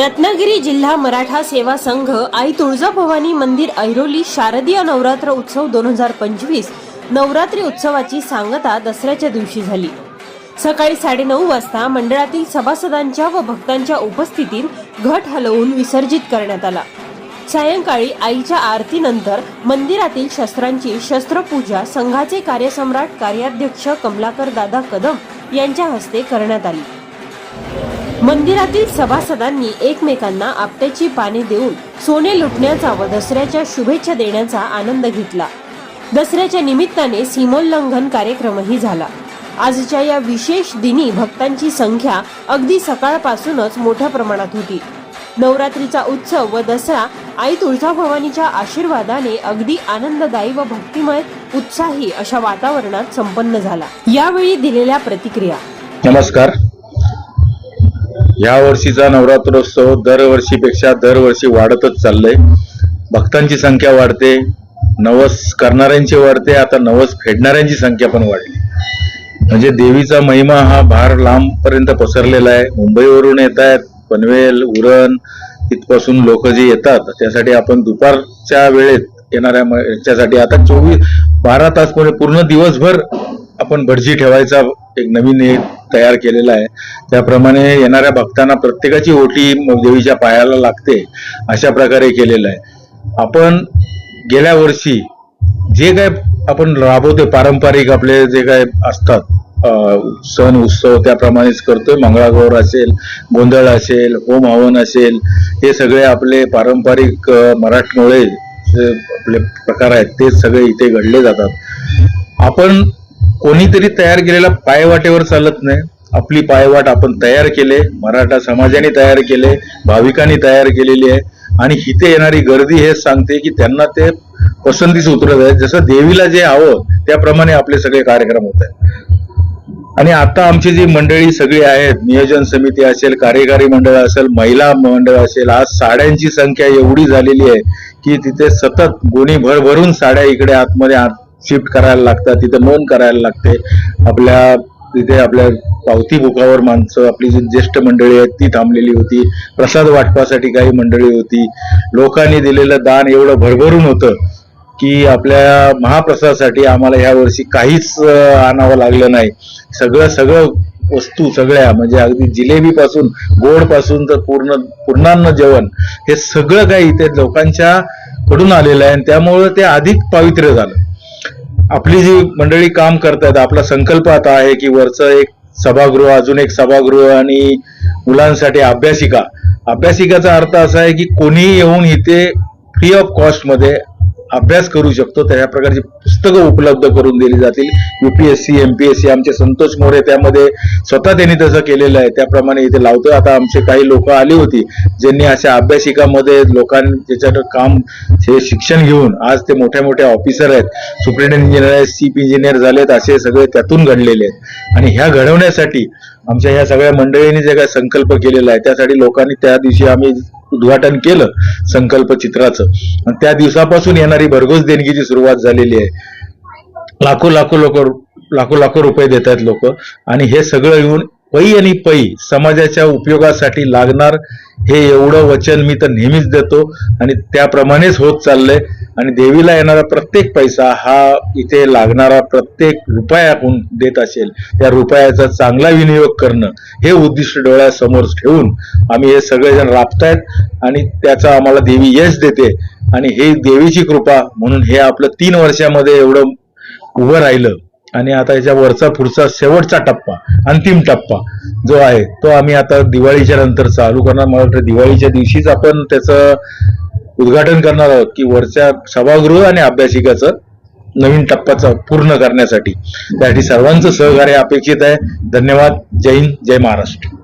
रत्नागिरी जिल्हा मराठा सेवा संघ आई तुळजाभवानी मंदिर ऐरोली शारदीय नवरात्र उत्सव दोन हजार पंचवीस नवरात्री उत्सवाची सांगता दसऱ्याच्या दिवशी झाली. सकाळी साडेनऊ वाजता मंडळातील सभासदांच्या व भक्तांच्या उपस्थितीत घट हलवून विसर्जित करण्यात आला. सायंकाळी आईच्या आरतीनंतर मंदिरातील शस्त्रांची शस्त्रपूजा संघाचे कार्यसम्राट कार्याध्यक्ष कमलाकर दादा कदम यांच्या हस्ते करण्यात आली. मंदिरातील सभासदांनी एकमेकांना आपट्याची पाने देऊन सोने लुटण्याचा व दसऱ्याच्या शुभेच्छा देण्याचा आनंद घेतला. दसऱ्याच्या निमित्ताने सीमोल्लंघन कार्यक्रमही झाला. आजच्या या विशेष दिनी भक्तांची संख्या अगदी सकाळपासूनच मोठ्या प्रमाणात होती. नवरात्रीचा उत्सव व दसरा आई तुळजाभवानीच्या आशीर्वादाने अगदी आनंददायी व भक्तिमय उत्साही अशा वातावरणात संपन्न झाला. यावेळी दिलेल्या प्रतिक्रिया. नमस्कार. या वर्षीचा नवरात्रोत्सव दरवर्षीपेक्षा दरवर्षी वाढतच चाललंय. भक्तांची संख्या वाढते नवस करणाऱ्यांची वाढते आता नवस फेडणाऱ्यांची संख्या पण वाढली. म्हणजे देवीचा महिमा हा भार लांबपर्यंत पसरलेला आहे. मुंबईवरून येत आहेत पनवेल उरण इथपासून लोक जे येतात त्यासाठी आपण दुपारच्या वेळेत येणाऱ्या म- याच्यासाठी आता चोवीस बारा तास म्हणजे पूर्ण दिवसभर आपण भटजी ठेवायचा एक नवीन एक तयार केलेला आहे. त्याप्रमाणे येणाऱ्या भक्तांना प्रत्येकाची ओटी देवीच्या पायाला लागते अशा प्रकारे केलेलं आहे. आपण गेल्या वर्षी जे काय आपण राबवतोय पारंपरिक आपले जे काय असतात सण उत्सव त्याप्रमाणेच करतोय. मंगळागौर असेल गोंधळ असेल होम हवन असेल हे सगळे आपले पारंपरिक मराठमोळे जे आपले प्रकार आहेत ते सगळे इथे घडले जातात. आपण कोणीतरी तयार केलेला पायवाटेवर चालत नाही. आपली पायवाट आपण तयार केले मराठा समाजाने तयार केले भाविकांनी तयार केलेली आहे. आणि इथे येणारी गर्दी हे सांगते की त्यांना ते पसंतीस उतरत आहे जसं देवीला जे हवं त्याप्रमाणे आपले सगळे कार्यक्रम होत आहेत. आणि आता आमची जी मंडळी सगळी आहेत नियोजन समिती असेल कार्यकारी मंडळ असेल महिला मंडळ असेल आज साड्यांची संख्या एवढी झालेली आहे की तिथे सतत गुणी भरभरून साड्या इकडे आतमध्ये आत शिफ्ट करायला लागतात तिथे नोंद करायला लागते. आपल्या तिथे आपल्या पावती बुकावर माणसं आपली जी ज्येष्ठ मंडळी आहेत ती थांबलेली होती. प्रसाद वाटपासाठी काही मंडळी होती. लोकांनी दिलेलं दान एवढं भरभरून होतं की आपल्या महाप्रसादासाठी आम्हाला ह्या वर्षी काहीच आणावं लागलं नाही. सगळं सगळं वस्तू सगळ्या म्हणजे अगदी जिलेबीपासून गोडपासून तर पूर्ण पूर्णान्न जेवण हे सगळं काही इथे लोकांच्या कडून आलेलं आहे आणि त्यामुळं ते अधिक पावित्र्य झालं. आपली जी मंडळी काम करतात आपला संकल्प आता आहे की वरचं एक सभागृह अजून एक सभागृह आणि मुलांसाठी अभ्यासिका. अभ्यासिकाचा अर्थ असा आहे की कोणीही येऊन इथे फ्री ऑफ कॉस्टमध्ये अभ्यास करू शकतो त्या प्रकारची पुस्तकं उपलब्ध करून दिली जातील. युपीएससी एमपीएससी आमचे संतोष मोरे त्यामध्ये स्वतः त्यांनी तसं केलेलं आहे. त्याप्रमाणे इथे लावतोय. आता आमचे काही लोक आली होती ज्यांनी अशा अभ्यासिकामध्ये लोकांनी त्याच्यात काम हे शिक्षण घेऊन आज ते मोठ्या मोठ्या ऑफिसर आहेत. सुप्रिंटेंड इंजिनियर आहेत चीफ इंजिनियर झालेत असे सगळे त्यातून घडलेले आहेत. आणि ह्या घडवण्यासाठी आमच्या ह्या सगळ्या मंडळींनी जे काय संकल्प केलेला आहे त्यासाठी लोकांनी त्या दिवशी आम्ही उद्घाटन केलं संकल्प चित्राचं. आणि त्या दिवसापासून येणारी भरघोस देणगीची सुरुवात झालेली आहे. लाखो लाखो लोक लाखो लाखो रुपये देत आहेत लोक. आणि हे सगळं येऊन पै आणि पै समाजाच्या उपयोगासाठी लागणार हे एवढं वचन मी तर नेहमीच देतो. आणि त्याप्रमाणेच होत चाललंय. आणि देवीला येणारा प्रत्येक पैसा हा इथे लागणारा प्रत्येक रुपयाहून देत असेल. त्या रुपयाचा चांगला विनियोग करणं हे उद्दिष्ट डोळ्यासमोर ठेवून आम्ही हे सगळेजण राबतायत. आणि त्याचा आम्हाला देवी यश देते. आणि हे देवीची कृपा म्हणून हे आपलं तीन वर्षामध्ये एवढं उभं राहिलं. आणि आता याच्या वरचा पुढचा शेवटचा टप्पा अंतिम टप्पा जो आहे तो आम्ही आता दिवाळीच्या नंतर चालू करणार. मला वाटतं दिवाळीच्या दिवशीच आपण त्याचं उद्घाटन करणार आहोत की वरच्या सभागृह आणि अभ्यासिकाचं नवीन टप्प्याचा पूर्ण करण्यासाठी. त्यासाठी सर्वांचं सहकार्य अपेक्षित आहे. धन्यवाद. जय हिंद जय महाराष्ट्र.